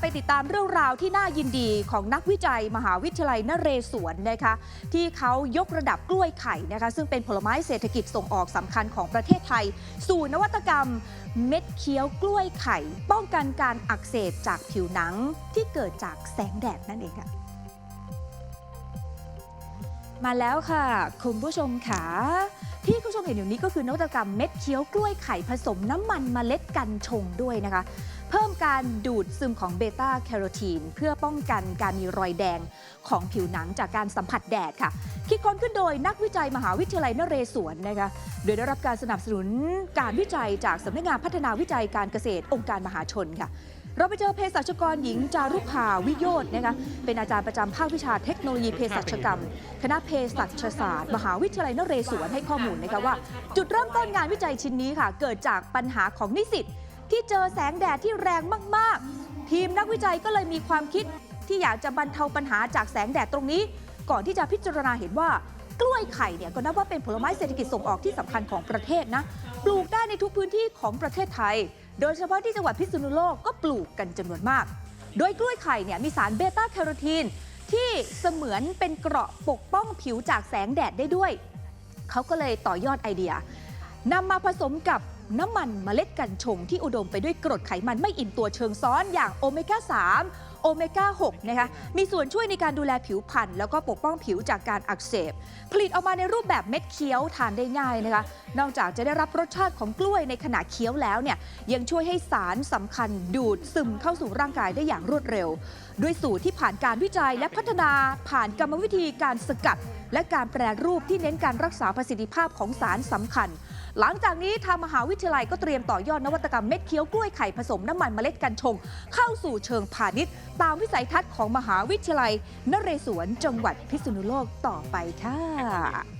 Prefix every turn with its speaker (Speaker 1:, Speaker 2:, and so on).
Speaker 1: ไปติดตามเรื่องราวที่น่ายินดีของนักวิจัยมหาวิทยาลัยนเรศวรนะคะที่เขายกระดับกล้วยไข่นะคะซึ่งเป็นผลไม้เศรษฐกิจส่งออกสำคัญของประเทศไทย สู่นวัตกรรมเม็ดเคี้ยวกล้วยไข่ ป้องกันการอักเสบจากผิวหนังที่เกิดจากแสงแดดนั่นเองค่ะมาแล้วค่ะ คุณผู้ชมค่ะที่คุณผู้ชมเห็นอยู่นี้ก็คือนวัตกรรมเม็ดเคี้ยวกล้วยไข่ผสมน้ำมันเมล็ดกัญชงด้วยนะคะ การดูดซึมของเบต้าแคโรทีน เพื่อป้องกันการมีรอยแดงของผิวหนังจากการสัมผัสแดดค่ะ คิดค้นขึ้นโดยนักวิจัยมหาวิทยาลัยนเรศวรนะคะโดยได้รับการสนับสนุนการวิจัยจากสำนักงานพัฒนาวิจัยการเกษตรองค์การมหาชนค่ะเราไปเจอเภสัชกรหญิงจารุภาวิโยชน์นะคะเป็นอาจารย์ประจำภาควิชาเทคโนโลยีเภสัชกรรม คณะเภสัชศาสตร์ มหาวิทยาลัยนเรศวรให้ข้อมูลนะคะว่า จุดเริ่มต้นงานวิจัยชิ้นนี้ค่ะ เกิดจากปัญหาของนิสิต ที่เจอแสงแดดที่แรงมากๆ ทีมนักวิจัยก็เลยมีความคิดที่อยากจะบรรเทาปัญหาจากแสงแดดตรงนี้ ก่อนที่จะพิจารณาเห็นว่ากล้วยไข่เนี่ยก็นับว่าเป็นผลไม้เศรษฐกิจส่งออกที่สำคัญของประเทศนะ ปลูกได้ในทุกพื้นที่ของประเทศไทย โดยเฉพาะที่จังหวัดพิษณุโลกก็ปลูกกันจำนวนมาก โดยกล้วยไข่เนี่ยมีสารเบต้าแคโรทีนที่เสมือนเป็นเกราะปกป้องผิวจากแสงแดดได้ด้วย เขาก็เลยต่อยอดไอเดียนำมาผสมกับ น้ำมันเมล็ดกัญชงที่อุดมไปด้วยกรดไขมันไม่อิ่มตัวเชิงซ้อนอย่างโอเมก้า 3 โอเมก้า 6 นะคะ มีส่วนช่วยในการดูแลผิวพรรณแล้วก็ปกป้องผิวจากการอักเสบ ผลิตออกมาในรูปแบบเม็ดเคี้ยวทานได้ง่ายนะคะ นอกจากจะได้รับรสชาติของกล้วยในขณะเคี้ยวแล้วเนี่ยยังช่วยให้สารสำคัญดูดซึมเข้าสู่ร่างกายได้อย่างรวดเร็ว ด้วยสูตรที่ผ่านการวิจัยและพัฒนาผ่านกรรมวิธีการสกัด และการแปรรูปที่เน้นการรักษาประสิทธิภาพของสารสำคัญ หลังจากนี้ทางมหาวิทยาลัยก็เตรียมต่อยอดนวัตกรรมเม็ดเคี้ยวกล้วยไข่ผสมน้ำมันเมล็ดกัญชง เข้าสู่เชิงพาณิชย์ ตามวิสัยทัศน์ของมหาวิทยาลัยนเรศวรจังหวัดพิษณุโลกต่อไปค่ะ